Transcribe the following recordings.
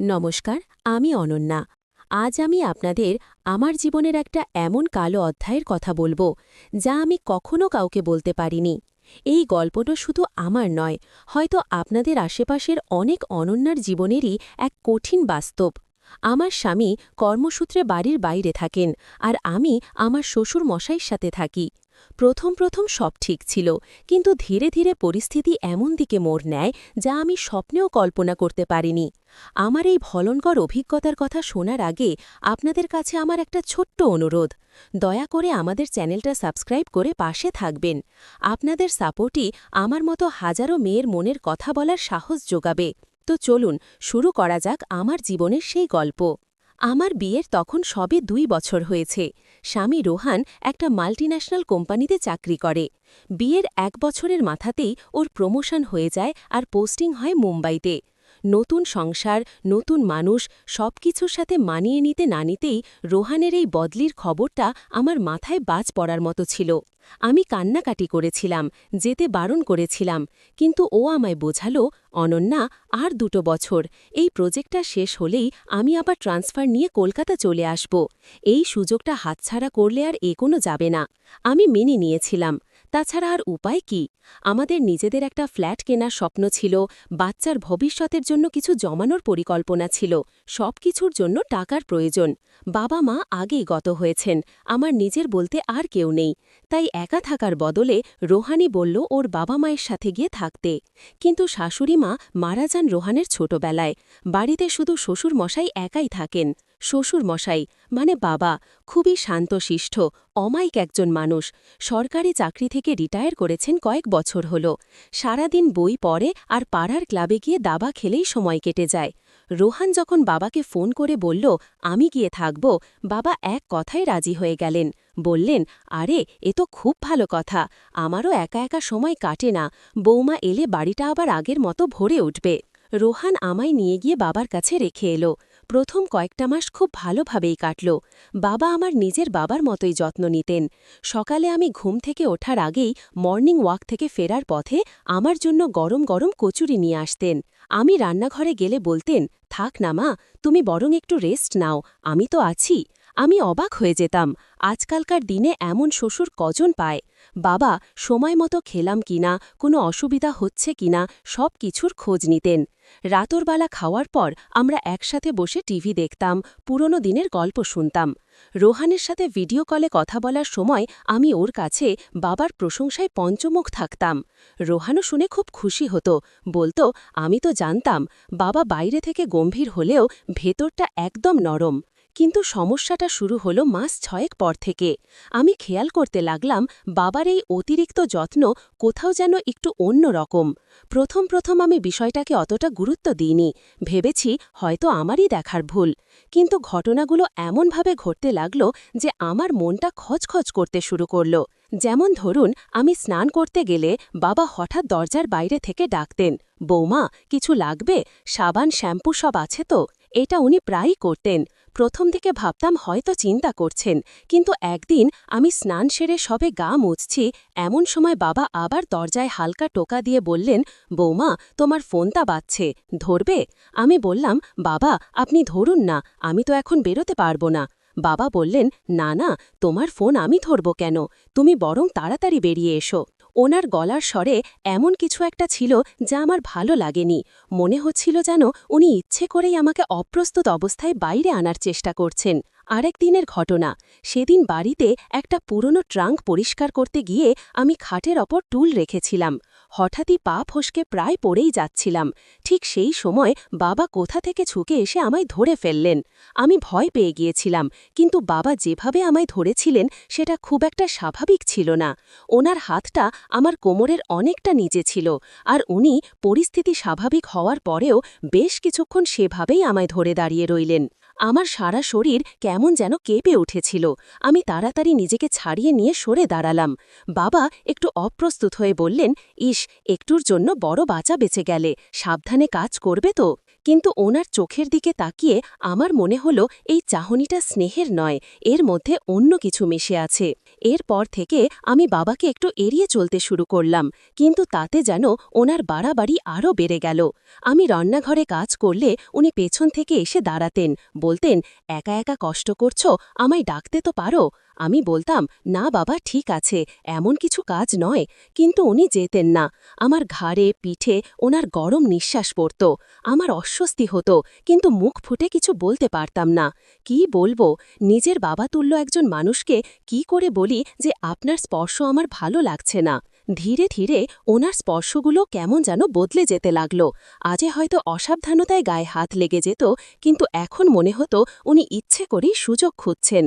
নমস্কার, আমি অনন্যা। আজ আমি আপনাদের আমার জীবনের একটা এমন কালো অধ্যায়ের কথা বলব, যা আমি কখনো কাউকে বলতে পারিনি। এই গল্পটা শুধু আমার নয়, হয়তো আপনাদের আশেপাশের অনেক অনন্যার জীবনেরই এক কঠিন বাস্তব। আমার স্বামী কর্মসূত্রে বাড়ির বাইরে থাকেন, আর আমি আমার শ্বশুর মশাইয়ের সাথে থাকি। প্রথম প্রথম সব ঠিক ছিল, কিন্তু ধীরে ধীরে পরিস্থিতি এমন দিকে মোড় নেয় যা আমি স্বপ্নেও কল্পনা করতে পারিনি। আমার এই ভলনকর অভিজ্ঞতার কথা শোনার আগে আপনাদের কাছে আমার একটা ছোট্ট অনুরোধ। দয়া করে আমাদের চ্যানেলটা সাবস্ক্রাইব করে পাশে থাকবেন। আপনাদের সাপোর্টই আমার মতো হাজারো মেয়ের মনের কথা বলার সাহস যোগাবে। তো চলুন, শুরু করা যাক আমার জীবনের সেই গল্প। আমার বিয়ের তখন সবে দুই বছর হয়েছে। স্বামী রোহান একটা মাল্টিন্যাশনাল কোম্পানিতে চাকরি করে। বিয়ের এক বছরের মাথাতেই ওর প্রমোশন হয়ে যায় আর পোস্টিং হয় মুম্বাইতে। নতুন সংসার, নতুন মানুষ সব কিছুর সাথে মানিয়ে নিতে না নিতেই রোহানের এই বদলির খবরটা আমার মাথায় বাজ পড়ার মতো ছিল। আমি কান্নাকাটি করেছিলাম, যেতে বারণ করেছিলাম, কিন্তু ও আমায় বোঝালো, অনন্যা, আর দুটো বছর, এই প্রজেক্টটা শেষ হলেই আমি আবার ট্রান্সফার নিয়ে কলকাতা চলে আসব। এই সুযোগটা হাতছাড়া করলে আর এ কোনো যাবে না। আমি মেনে নিয়েছিলাম তাছাড়া আর উপায় কি? আমাদের নিজেদের একটা ফ্ল্যাট কেনার স্বপ্ন ছিল, বাচ্চার ভবিষ্যতের জন্য কিছু জমানোর পরিকল্পনা ছিল সব কিছুর জন্য টাকার প্রয়োজন। বাবা মা আগেই গত হয়েছেন, আমার নিজের বলতে আর কেউ নেই। তাই একা থাকার বদলে রোহানি বলল ওর বাবা মায়ের সাথে গিয়ে থাকতে। কিন্তু শাশুড়ি মা মারা যান রোহানের ছোটবেলায়। বাড়িতে শুধু শ্বশুর মশাই একাই থাকেন। শ্বশুর মশাই মানে বাবা, খুবই শান্তশিষ্ঠ অমায়িক একজন মানুষ, সরকারি চাকরি থেকে রিটায়ার করেছেন কয়েক বছর হল। সারাদিন বই পড়ে আর পাড়ার ক্লাবে গিয়ে দাবা খেলেই সময় কেটে যায়। রোহান যখন বাবাকে ফোন করে বলল, আমি গিয়ে থাকব বাবা এক কথায় রাজি হয়ে গেলেন। বললেন, আরে, এ তো খুব ভালো কথা, আমারও একা একা সময় কাটে না, বৌমা এলে বাড়িটা আবার আগের মতো ভরে উঠবে রোহান আমায় নিয়ে গিয়ে বাবার কাছে রেখে এলো। প্রথম কয়েকটা মাস খুব ভালোভাবেই কাটল। বাবা আমার নিজের বাবার মতোই যত্ন নিতেন। সকালে আমি ঘুম থেকে ওঠার আগেই মর্নিং ওয়াক থেকে ফেরার পথে আমার জন্য গরম গরম কচুরি নিয়ে আসতেন। আমি রান্নাঘরে গেলে বলতেন, থাক না মা, তুমি বরং একটু রেস্ট নাও, আমি তো আছি। আমি অবাক হয়ে যেতাম, আজকালকার দিনে এমন শ্বশুর কজন পায়। বাবা, সময় মতো খেলাম কিনা, কোনো অসুবিধা হচ্ছে কিনা, সব কিছুর খোঁজ নিতেন। রাতরবেলা খাওয়ার পর আমরা একসাথে বসে টিভি দেখতাম, পুরনো দিনের গল্প শুনতাম। রোহানের সাথে ভিডিও কলে কথা বলার সময় আমি ওর কাছে বাবার প্রশংসায় পঞ্চমুখ থাকতাম। রোহানও শুনে খুব খুশি হতো, বলতো, আমি তো জানতাম, বাবা বাইরে থেকে গম্ভীর হলেও ভেতরটা একদম নরম। কিন্তু সমস্যাটা শুরু হলো মাস ছয়েক পর থেকে। আমি খেয়াল করতে লাগলাম, বাবার এই অতিরিক্ত যত্ন কোথাও যেন একটু অন্য রকম। প্রথম প্রথম আমি বিষয়টাকে অতটা গুরুত্ব দিইনি। ভেবেছি হয়তো আমারই দেখার ভুল। কিন্তু ঘটনাগুলো এমনভাবে ঘটতে লাগল যে আমার মনটা খচখচ করতে শুরু করল। যেমন ধরুন, আমি স্নান করতে গেলে বাবা হঠাৎ দরজার বাইরে থেকে ডাকতেন, বৌমা, কিছু লাগবে? সাবান, শ্যাম্পু সব আছে তো? এটা উনি প্রায়ই করতেন। প্রথম দিকে ভাবতাম হয়তো চিন্তা করছেন, কিন্তু একদিন আমি স্নান সেরে সবে গা মুছছি, এমন সময় বাবা আবার দরজায় হালকা টোকা দিয়ে বললেন, বৌমা, তোমার ফোনটা বাজছে, ধরবে? আমি বললাম, বাবা, আপনি ধরুন না, আমি তো এখন বেরোতে পারব না। বাবা বললেন, না না, তোমার ফোন আমি ধরব কেন? তুমি বরং তাড়াতাড়ি বেরিয়ে এসো। ওনার গলার স্বরে এমন কিছু একটা ছিল যা আমার ভালো লাগেনি। মনে হচ্ছিল যেন উনি ইচ্ছে করেই আমাকে অপ্রস্তুত অবস্থায় বাইরে আনার চেষ্টা করছেন। আরেক দিনের ঘটনা। সেদিন বাড়িতে একটা পুরনো ট্রাঙ্ক পরিষ্কার করতে গিয়ে আমি খাটের ওপর টুল রেখেছিলাম। হঠাৎই পা ফসকে প্রায় পড়েই যাচ্ছিলাম। ঠিক সেই সময় বাবা কোথা থেকে ছুকে এসে আমায় ধরে ফেললেন। আমি ভয় পেয়ে গিয়েছিলাম, কিন্তু বাবা যেভাবে আমায় ধরেছিলেন, সেটা খুব একটা স্বাভাবিক ছিল না। ওনার হাতটা আমার কোমরের অনেকটা নিচে ছিল, আর উনি পরিস্থিতি স্বাভাবিক হওয়ার পরেও বেশ কিছুক্ষণ সেভাবেই আমায় ধরে দাঁড়িয়ে রইলেন। আমার সারা শরীর কেমন যেন কেঁপে উঠেছিল। আমি তাড়াতাড়ি নিজেকে ছাড়িয়ে নিয়ে সরে দাঁড়ালাম। বাবা একটু অপ্রস্তুত হয়ে বললেন, ইস, একটুর জন্য বড় বাঁচা বেঁচে গেলে। সাবধানে কাজ করবে তো? কিন্তু ওনার চোখের দিকে তাকিয়ে আমার মনে হলো এই চাহনিটা স্নেহের নয়, এর মধ্যে অন্য কিছু মিশে আছে। এরপর থেকে আমি বাবাকে একটু এড়িয়ে চলতে শুরু করলাম, কিন্তু তাতে যেন ওনার বাড়াবাড়ি আরও বেড়ে গেল। আমি রান্নাঘরে কাজ করলে উনি পেছন থেকে এসে দাঁড়াতেন, বলতেন, একা একা কষ্ট করছ, আমায় ডাকতে তো পারো? আমি বলতাম, না বাবা, ঠিক আছে, এমন কিছু কাজ নয়, কিন্তু উনি যেতেন না। আমার ঘাড়ে, পিঠে ওনার গরম নিঃশ্বাস পড়ত। আমার অস্বস্তি হতো, কিন্তু মুখ ফুটে কিছু বলতে পারতাম না। কি বলব? নিজের বাবা তুল্য একজন মানুষকে কি করে বলি যে আপনার স্পর্শ আমার ভালো লাগছে না? ধীরে ধীরে ওনার স্পর্শগুলো কেমন যেন বদলে যেতে লাগল। আজে হয়তো অসাবধানতায় গায়ে হাত লেগে যেত, কিন্তু এখন মনে হতো উনি ইচ্ছে করেই সুযোগ খুঁজছেন।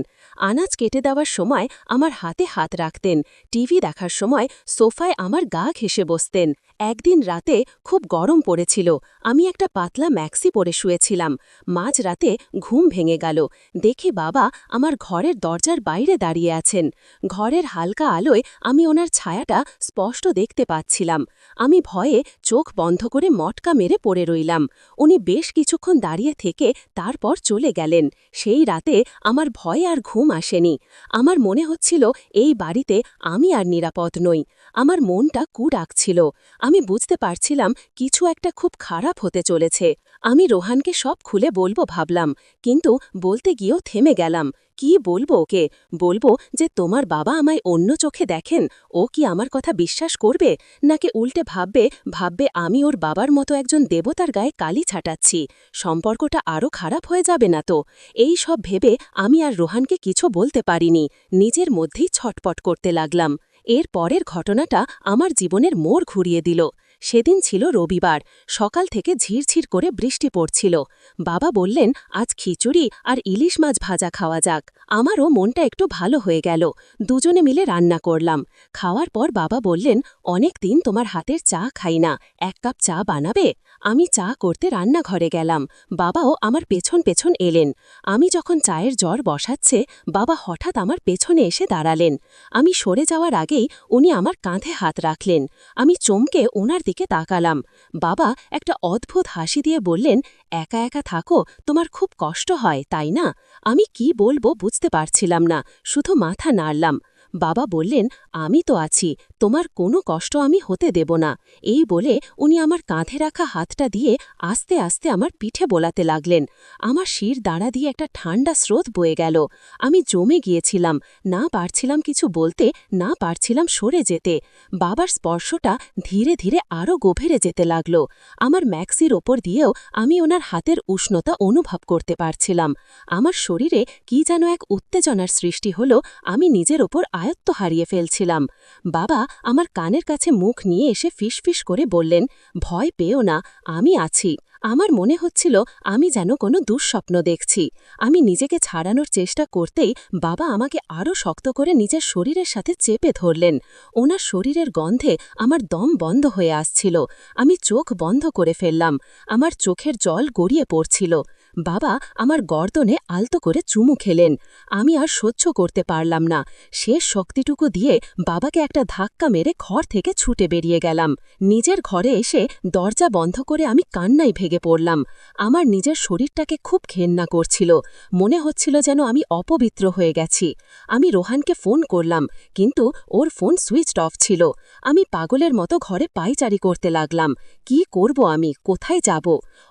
আনাজ কেটে দেওয়ার সময় আমার হাতে হাত রাখতেন, টিভি দেখার সময় সোফায় আমার গা ঘেসে বসতেন। একদিন রাতে খুব গরম পড়েছিল, আমি একটা পাতলা ম্যাক্সি পরে শুয়েছিলাম। মাঝ রাতে ঘুম ভেঙে গেল। দেখি বাবা আমার ঘরের দরজার বাইরে দাঁড়িয়ে আছেন। ঘরের হালকা আলোয় আমি ওনার ছায়াটা স্পষ্ট দেখতে পাচ্ছিলাম। আমি ভয়ে চোখ বন্ধ করে মটকা মেরে পড়ে রইলাম। উনি বেশ কিছুক্ষণ দাঁড়িয়ে থেকে তারপর চলে গেলেন। সেই রাতে আমার ভয়ে আর ঘুম আসেনি। আমার মনে হচ্ছিল এই বাড়িতে আমি আর নিরাপদ নই। আমার মনটা কু ডাকছিল আমি বুঝতে পারছিলাম কিছু একটা খুব খারাপ হতে চলেছে। আমি রোহানকে সব খুলে বলব ভাবলাম। কিন্তু বলতে গিয়েও থেমে গেলাম। কি বলব ওকে? বলব যে তোমার বাবা আমায় অন্য চোখে দেখেন। ও কি আমার কথা বিশ্বাস করবে? নাকি উল্টে ভাববে ভাববে আমি ওর বাবার মতো একজন দেবতার গায়ে কালি ছাটাচ্ছি? সম্পর্কটা আরও খারাপ হয়ে যাবে না তো? এই সব ভেবে আমি আর রোহানকে কিছু বলতে পারিনি। নিজের মধ্যেই ছটপট করতে লাগলাম। এর পরের ঘটনাটা আমার জীবনের মোড় ঘুরিয়ে দিল। সেদিন ছিল রবিবার। সকাল থেকে ঝিরঝির করে বৃষ্টি পড়ছিল। বাবা বললেন, আজ খিচুড়ি আর ইলিশ মাছ ভাজা খাওয়া যাক। আমারও মনটা একটু ভালো হয়ে গেল। দুজনে মিলে রান্না করলাম। খাওয়ার পর বাবা বললেন, অনেক দিন তোমার হাতের চা খাই না। এক কাপ চা বানাবে? আমি চা করতে রান্নাঘরে গেলাম। বাবাও আমার পেছন পেছন এলেন। আমি যখন চায়ের জ্বর বসাচ্ছে, বাবা হঠাৎ আমার পেছনে এসে দাঁড়ালেন। আমি সরে যাওয়ার আগেই উনি আমার কাঁধে হাত রাখলেন। আমি চমকে ওনার দিকে তাকালাম। বাবা একটা অদ্ভুত হাসি দিয়ে বললেন, একা একা থাকো, তোমার খুব কষ্ট হয়, তাই না? আমি কি বলব বুঝতে পারছিলাম না, শুধু মাথা নাড়লাম। বাবা বললেন, আমি তো আছি, তোমার কোনো কষ্ট আমি হতে দেব না। এই বলে উনি আমার কাঁধে রাখা হাতটা দিয়ে আস্তে আস্তে আমার পিঠে বোলাতে লাগলেন। আমার শির দাঁড়া দিয়ে একটা ঠান্ডা স্রোত বয়ে গেল। আমি জমে গিয়েছিলাম, না পারছিলাম কিছু বলতে, না পারছিলাম সরে যেতে। বাবার স্পর্শটা ধীরে ধীরে আরও গভীরে যেতে লাগল। আমার ম্যাক্সির ওপর দিয়েও আমি ওনার হাতের উষ্ণতা অনুভব করতে পারছিলাম। আমার শরীরে কি যেন এক উত্তেজনার সৃষ্টি হল, আমি নিজের ওপর আয়ত্ত হারিয়ে ফেলছিলাম। বাবা আমার কানের কাছে মুখ নিয়ে এসে ফিসফিস করে বললেন, ভয় পেও না, আমি আছি। আমার মনে হচ্ছিল আমি যেন কোনো দুঃস্বপ্ন দেখছি। আমি নিজেকে ছাড়ানোর চেষ্টা করতেই বাবা আমাকে আরও শক্ত করে নিজের শরীরের সাথে চেপে ধরলেন। ওনার শরীরের গন্ধে আমার দম বন্ধ হয়ে আসছিল। আমি চোখ বন্ধ করে ফেললাম। আমার চোখের জল গড়িয়ে পড়ছিল। বাবা আমার গর্দনে আলতো করে চুমু খেলেন। আমি আর সহ্য করতে পারলাম না। শেষ শক্তিটুকু দিয়ে বাবাকে একটা ধাক্কা মেরে ঘর থেকে ছুটে বেরিয়ে গেলাম। নিজের ঘরে এসে দরজা বন্ধ করে আমি কান্নাই ভেঙে পড়লাম। আমার নিজের শরীরটাকে খুব ঘেন্না করছিল। মনে হচ্ছিল যেন আমি অপবিত্র হয়ে গেছি। আমি রোহানকে ফোন করলাম, কিন্তু ওর ফোন সুইচড অফ ছিল। আমি পাগলের মতো ঘরে পাইচারি করতে লাগলাম। কি করব আমি? কোথায় যাব?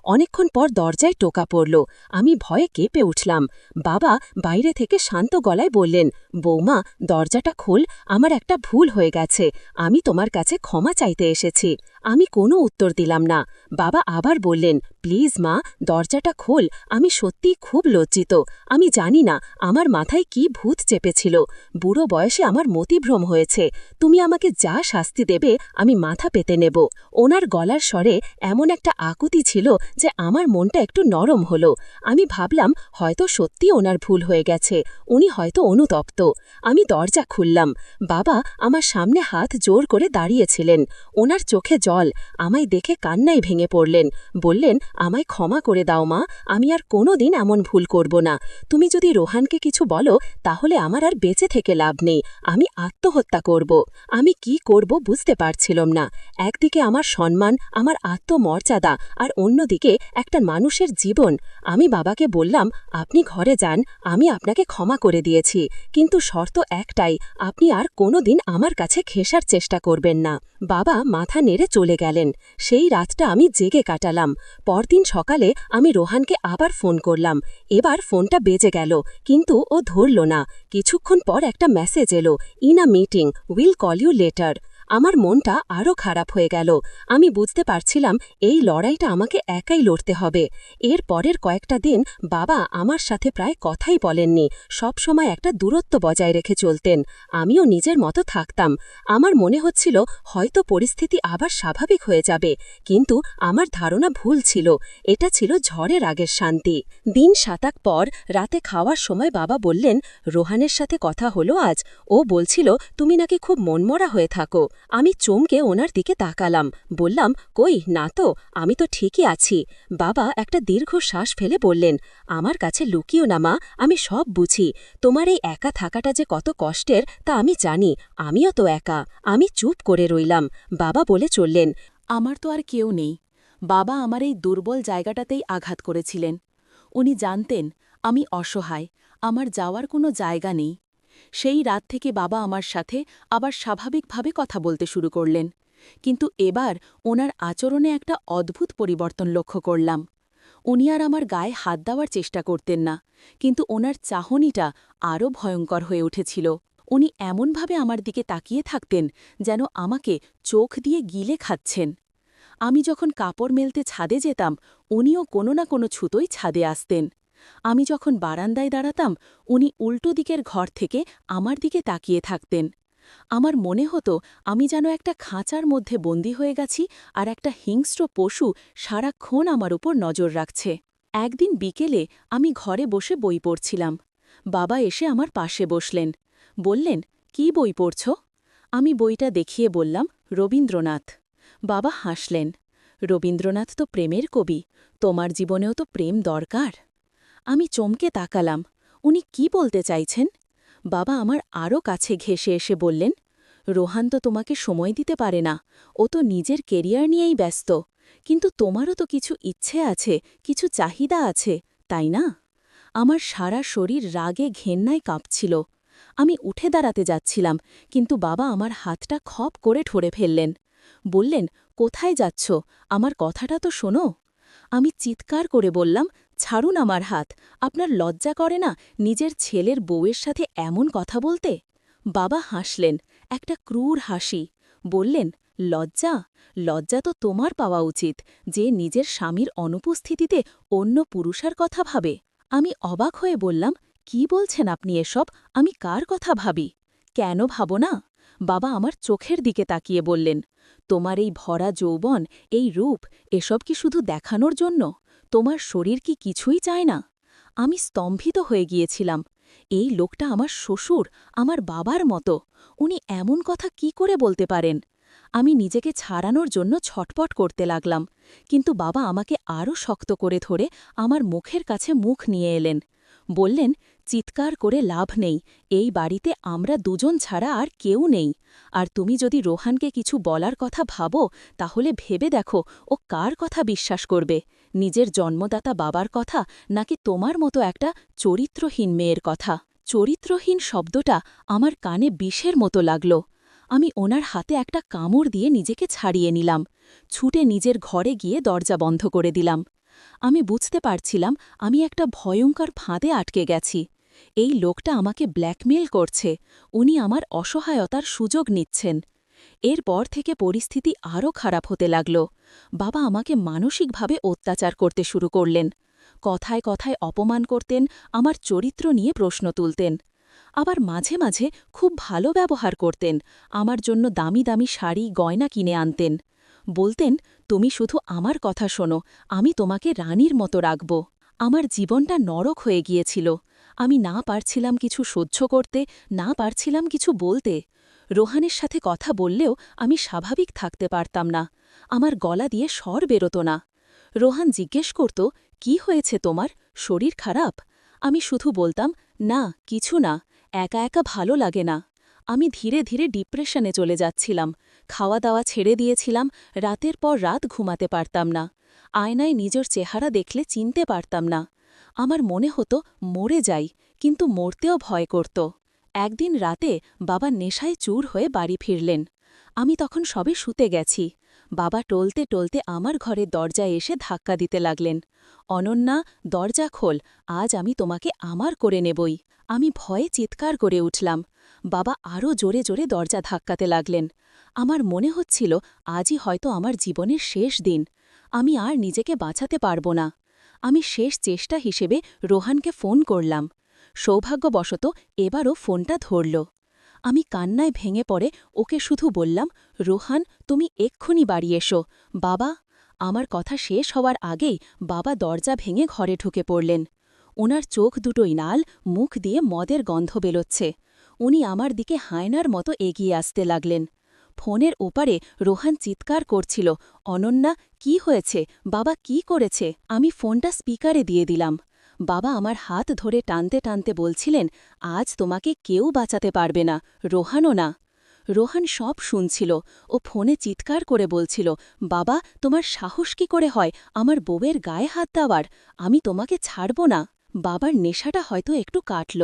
অনেকক্ষণ পর দরজায় টোকা পড়ল। আমি ভয়ে কেঁপে উঠলাম। বাবা বাইরে থেকে শান্ত গলায় বললেন, বৌমা, দরজাটা খোল, আমার একটা ভুল হয়ে গেছে। আমি তোমার কাছে ক্ষমা চাইতে এসেছি। আমি কোনো উত্তর দিলাম না। বাবা আবার বললেন, প্লিজ মা, দরজাটা খোল। আমি সত্যি খুব লজ্জিত। আমি জানি না আমার মাথায় কি ভূত চেপেছিল। বুড়ো বয়সে আমার মতিভ্রম হয়েছে। তুমি আমাকে যা শাস্তি দেবে, আমি মাথা পেতে নেব। ওনার গলার স্বরে এমন একটা আকুতি ছিল যে আমার মনটা একটু নরম হল। হলো। আমি ভাবলাম, হয়তো সত্যি ওনার ভুল হয়ে গেছে। উনি হয়তো অনুতপ্ত। আমি দরজা খুললাম। বাবা আমার সামনে হাত জোর করে দাঁড়িয়েছিলেন। ওনার চোখে জল। আমায় দেখে কান্নাই ভেঙে পড়লেন। বললেন, আমায় ক্ষমা করে দাও মা। আমি আর কোনো দিন এমন ভুল করব না। তুমি যদি রোহানকে কিছু বলো, তাহলে আমার আর বেঁচে থেকে লাভ নেই। আমি আত্মহত্যা করব। আমি কি করব বুঝতে পারছিলাম না। একদিকে আমার সম্মান, আমার আত্মমর্যাদা, আর অন্যদিকে একটা মানুষের জীবন। আমি বাবাকে বললাম, আপনি ঘরে যান, আমি আপনাকে ক্ষমা করে দিয়েছি। কিন্তু শর্ত একটাই, আপনি আর কোনো দিন আমার কাছে ঘেঁষার চেষ্টা করবেন না। বাবা মাথা নেড়ে চলে গেলেন। সেই রাতটা আমি জেগে কাটালাম। পরদিন সকালে আমি রোহানকে আবার ফোন করলাম। এবার ফোনটা বেজে গেল, কিন্তু ও ধরল না। কিছুক্ষণ পর একটা মেসেজ এলো, in a meeting, will call you later. আমার মনটা আরও খারাপ হয়ে গেল। আমি বুঝতে পারছিলাম এই লড়াইটা আমাকে একাই লড়তে হবে। এর পরের কয়েকটা দিন বাবা আমার সাথে প্রায় কথাই বলেননি। সবসময় একটা দূরত্ব বজায় রেখে চলতেন। আমিও নিজের মতো থাকতাম। আমার মনে হচ্ছিল হয়তো পরিস্থিতি আবার স্বাভাবিক হয়ে যাবে। কিন্তু আমার ধারণা ভুল ছিল। এটা ছিল ঝড়ের আগের শান্তি। দিন সাতাক পর রাতে খাওয়ার সময় বাবা বললেন, রোহানের সাথে কথা হলো আজ। ও বলছিল, তুমি নাকি খুব মনমরা হয়ে থাকো। আমি চমকে ওনার দিকে তাকালাম। বললাম, কই, না তো, আমি তো ঠিকই আছি। বাবা একটা দীর্ঘ শ্বাস ফেলে বললেন, আমার কাছে লুকিও না, মা, আমি সব বুঝি। তোমার এই একা থাকাটা যে কত কষ্টের, তা আমি জানি, আমিও তো একা। আমি চুপ করে রইলাম। বাবা বলে চললেন, আমার তো আর কেউ নেই। বাবা আমার এই দুর্বল জায়গাটাতেই আঘাত করেছিলেন। উনি জানতেন, আমি অসহায়। আমার যাওয়ার কোনো জায়গা নেই। সেই রাত থেকে বাবা আমার সাথে আবার স্বাভাবিকভাবে কথা বলতে শুরু করলেন। কিন্তু এবার ওনার আচরণে একটা অদ্ভুত পরিবর্তন লক্ষ্য করলাম। উনি আর আমার গায়ে হাত দেওয়ার চেষ্টা করতেন না, কিন্তু ওনার চাহনিটা আরও ভয়ঙ্কর হয়ে উঠেছিল। উনি এমনভাবে আমার দিকে তাকিয়ে থাকতেন যেন আমাকে চোখ দিয়ে গিলে খাচ্ছেন। আমি যখন কাপড় মেলতে ছাদে যেতাম, উনিও কোনো না কোনো ছুতোই ছাদে আসতেন। আমি যখন বারান্দায় দাঁড়াতাম, উনি উল্টো দিকের ঘর থেকে আমার দিকে তাকিয়ে থাকতেন। আমার মনে হতো, আমি যেন একটা খাঁচার মধ্যে বন্দী হয়ে গেছি আর একটা হিংস্র পশু সারাক্ষণ আমার উপর নজর রাখছে। একদিন বিকেলে আমি ঘরে বসে বই পড়ছিলাম। বাবা এসে আমার পাশে বসলেন। বললেন, কি বই পড়ছ? আমি বইটা দেখিয়ে বললাম, রবীন্দ্রনাথ। বাবা হাসলেন, রবীন্দ্রনাথ তো প্রেমের কবি, তোমার জীবনেও তো প্রেম দরকার। আমি চমকে তাকালাম। উনি কি বলতে চাইছেন? বাবা আমার আরও কাছে ঘেসে এসে বললেন, রোহান তো তোমাকে সময় দিতে পারে না। ও তো নিজের কেরিয়ার নিয়েই ব্যস্ত। কিন্তু তোমারও তো কিছু ইচ্ছে আছে, কিছু চাহিদা আছে, তাই না? আমার সারা শরীর রাগে ঘেন্নায় কাঁপছিল। আমি উঠে দাঁড়াতে যাচ্ছিলাম, কিন্তু বাবা আমার হাতটা খপ করে ঠরে ফেললেন। বললেন, কোথায় যাচ্ছ? আমার কথাটা তো শোনো। আমি চিৎকার করে বললাম ছাড়ুন আমার হাত। আপনার লজ্জা করে না নিজের ছেলের বউয়ের সাথে এমন কথা বলতে? বাবা হাসলেন, একটা ক্রূর হাসি। বললেন, লজ্জা? লজ্জা তো তোমার পাওয়া উচিত, যে নিজের স্বামীর অনুপস্থিতিতে অন্য পুরুষার কথা ভাবে। আমি অবাক হয়ে বললাম, কি বলছেন আপনি এসব? আমি কার কথা ভাবি? কেন ভাবো না? বাবা আমার চোখের দিকে তাকিয়ে বললেন, তোমার এই ভরা যৌবন, এই রূপ, এসব কি শুধু দেখানোর জন্য? তোমার শরীর কি কিছুই চায় না? আমি স্তম্ভিত হয়ে গিয়েছিলাম। এই লোকটা আমার শ্বশুর, আমার বাবার মতো। উনি এমন কথা কি করে বলতে পারেন? আমি নিজেকে ছাড়ানোর জন্য ছটপট করতে লাগলাম। কিন্তু বাবা আমাকে আরও শক্ত করে ধরে আমার মুখের কাছে মুখ নিয়ে এলেন। বললেন, চিৎকার করে লাভ নেই। এই বাড়িতে আমরা দুজন ছাড়া আর কেউ নেই। আর তুমি যদি রোহানকে কিছু বলার কথা ভাবো, তাহলে ভেবে দেখো ও কার কথা বিশ্বাস করবে। নিজের জন্মদাতা বাবার কথা নাকি তোমার মতো একটা চরিত্রহীন মেয়ের কথা? চরিত্রহীন শব্দটা আমার কানে বিষের মতো লাগল। আমি ওনার হাতে একটা কামড় দিয়ে নিজেকে ছাড়িয়ে নিলাম। ছুটে নিজের ঘরে গিয়ে দরজা বন্ধ করে দিলাম। আমি বুঝতে পারছিলাম আমি একটা ভয়ঙ্কর ফাঁদে আটকে গেছি। এই লোকটা আমাকে ব্ল্যাকমেল করছে। উনি আমার অসহায়তার সুযোগ নিচ্ছেন। এরপর থেকে পরিস্থিতি আরও খারাপ হতে লাগল। বাবা আমাকে মানসিকভাবে অত্যাচার করতে শুরু করলেন। কথায় কথায় অপমান করতেন, আমার চরিত্র নিয়ে প্রশ্ন তুলতেন। আবার মাঝে মাঝে খুব ভালো ব্যবহার করতেন, আমার জন্য দামি দামি শাড়ি, গয়না কিনে আনতেন। বলতেন, তুমি শুধু আমার কথা শোনো, আমি তোমাকে রানীর মতো রাখব। আমার জীবনটা নরক হয়ে গিয়েছিল। আমি না পারছিলাম কিছু সহ্য করতে, না পারছিলাম কিছু বলতে। রোহানের সাথে কথা বললেও আমি স্বাভাবিক থাকতে পারতাম না। আমার গলা দিয়ে স্বর বেরোত না। রোহান জিজ্ঞেস করত, কি হয়েছে তোমার? শরীর খারাপ? আমি শুধু বলতাম, না, কিছু না, একা একা ভালো লাগে না। আমি ধীরে ধীরে ডিপ্রেশনে চলে যাচ্ছিলাম। খাওয়া দাওয়া ছেড়ে দিয়েছিলাম, রাতের পর রাত ঘুমাতে পারতাম না। আয়নায় নিজের চেহারা দেখলে চিনতে পারতাম না। আমার মনে হতো, মরে যাই। কিন্তু মরতেও ভয় করত। একদিন রাতে বাবা নেশায় চুর হয়ে বাড়ি ফিরলেন। আমি তখন সবে শুতে গেছি। বাবা টলতে টলতে আমার ঘরের দরজায় এসে ধাক্কা দিতে লাগলেন। অনন্যা, দরজা খোল, আজ আমি তোমাকে আমার করে নেবই। আমি ভয়ে চিৎকার করে উঠলাম। বাবা আরও জোরে জোরে দরজা ধাক্কাতে লাগলেন। আমার মনে হচ্ছিল আজই হয়তো আমার জীবনের শেষ দিন। আমি আর নিজেকে বাঁচাতে পারব না। আমি শেষ চেষ্টা হিসেবে রোহানকে ফোন করলাম। সৌভাগ্যবশত এবারও ফোনটা ধরল। আমি কান্নায় ভেঙে পড়ে ওকে শুধু বললাম, রোহান, তুমি এক্ষুনি বাড়ি এসো। বাবা, আমার কথা শেষ হওয়ার আগেই বাবা দরজা ভেঙে ঘরে ঢুকে পড়লেন। ওনার চোখ দুটোই নাল মুখ দিয়ে মদের গন্ধ বেরোচ্ছে। উনি আমার দিকে হায়নার মতো এগিয়ে আসতে লাগলেন। ফোনের ওপারে রোহান চিৎকার করছিল, অনন্যা, কি হয়েছে? বাবা, কি করেছে? আমি ফোনটা স্পিকারে দিয়ে দিলাম। বাবা আমার হাত ধরে টানতে টানতে বলছিলেন, আজ তোমাকে কেউ বাঁচাতে পারবে না, রোহানও না। রোহান সব শুনছিল, ও ফোনে চিৎকার করে বলছিল, বাবা, তোমার সাহস কি করে হয়? আমার বউয়ের গায়ে হাত দেওয়ার, আমি তোমাকে ছাড়ব না। বাবার নেশাটা হয়তো একটু কাটল।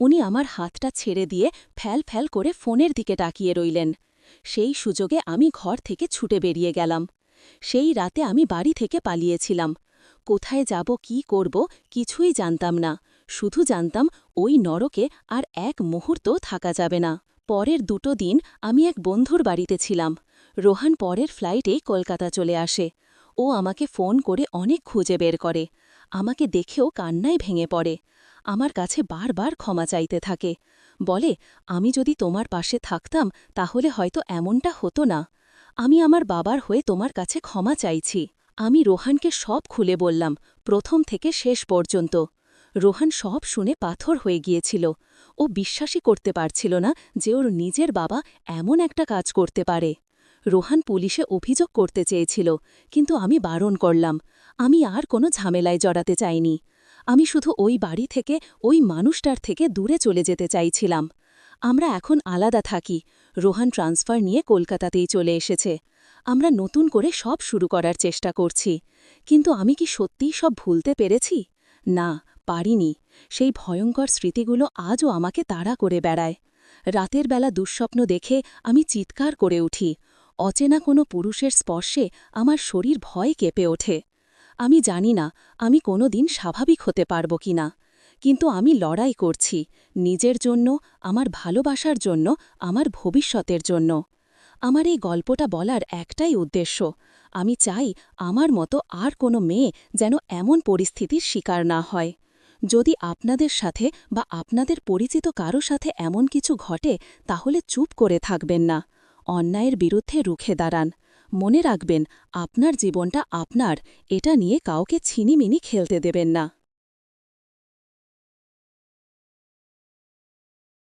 উনি আমার হাতটা ছেড়ে দিয়ে ফ্যাল ফ্যাল করে ফোনের দিকে তাকিয়ে রইলেন। সেই সুযোগে আমি ঘর থেকে ছুটে বেরিয়ে গেলাম। সেই রাতে আমি বাড়ি থেকে পালিয়েছিলাম। কোথায় যাব, কি করব, কিছুই জানতাম না। শুধু জানতাম ওই নরকে আর এক মুহূর্ত থাকা যাবে না। পরের দুটো দিন আমি এক বন্ধুর বাড়িতে ছিলাম। রোহান পরের ফ্লাইটেই কলকাতা চলে আসে। ও আমাকে ফোন করে অনেক খুঁজে বের করে। আমাকে দেখেও কান্নায় ভেঙে পড়ে। আমার কাছে বারবার ক্ষমা চাইতে থাকে। বলে, আমি যদি তোমার পাশে থাকতাম, তাহলে হয়তো এমনটা হতো না। আমি আমার বাবার হয়ে তোমার কাছে ক্ষমা চাইছি। আমি রোহানকে সব খুলে বললাম, প্রথম থেকে শেষ পর্যন্ত। রোহান সব শুনে পাথর হয়ে গিয়েছিল। ও বিশ্বাসই করতে পারছিল না যে ওর নিজের বাবা এমন একটা কাজ করতে পারে। রোহান পুলিশে অভিযোগ করতে চেয়েছিল, কিন্তু আমি বারণ করলাম, আমি আর কোনো ঝামেলায় জড়াতে চাইনি। আমি শুধু ওই বাড়ি থেকে, ওই মানুষটার থেকে দূরে চলে যেতে চাইছিলাম। আমরা এখন আলাদা থাকি, রোহান ট্রান্সফার নিয়ে কলকাতাতেই চলে এসেছে। আমরা নতুন করে সব শুরু করার চেষ্টা করছি। কিন্তু আমি কি সত্যিই সব ভুলতে পেরেছি? না, পারিনি। সেই ভয়ঙ্কর স্মৃতিগুলো আজও আমাকে তাড়া করে বেড়ায়। রাতের বেলা দুঃস্বপ্ন দেখে আমি চিৎকার করে উঠি। অচেনা কোনো পুরুষের স্পর্শে আমার শরীর ভয় কেঁপে ওঠে। আমি জানি না আমি কোনো দিন স্বাভাবিক হতে পারব কি না। কিন্তু আমি লড়াই করছি, নিজের জন্য, আমার ভালোবাসার জন্য, আমার ভবিষ্যতের জন্য। আমার এই গল্পটা বলার একটাই উদ্দেশ্য। আমি চাই আমার মতো আর কোনো মেয়ে যেন এমন পরিস্থিতির শিকার না হয়। যদি আপনাদের সাথে বা আপনাদের পরিচিত কারও সাথে এমন কিছু ঘটে, তাহলে চুপ করে থাকবেন না। অন্যায়ের বিরুদ্ধে রুখে দাঁড়ান। মনে রাখবেন, আপনার জীবনটা আপনার, এটা নিয়ে কাউকে ছিনিমিনি খেলতে দেবেন না।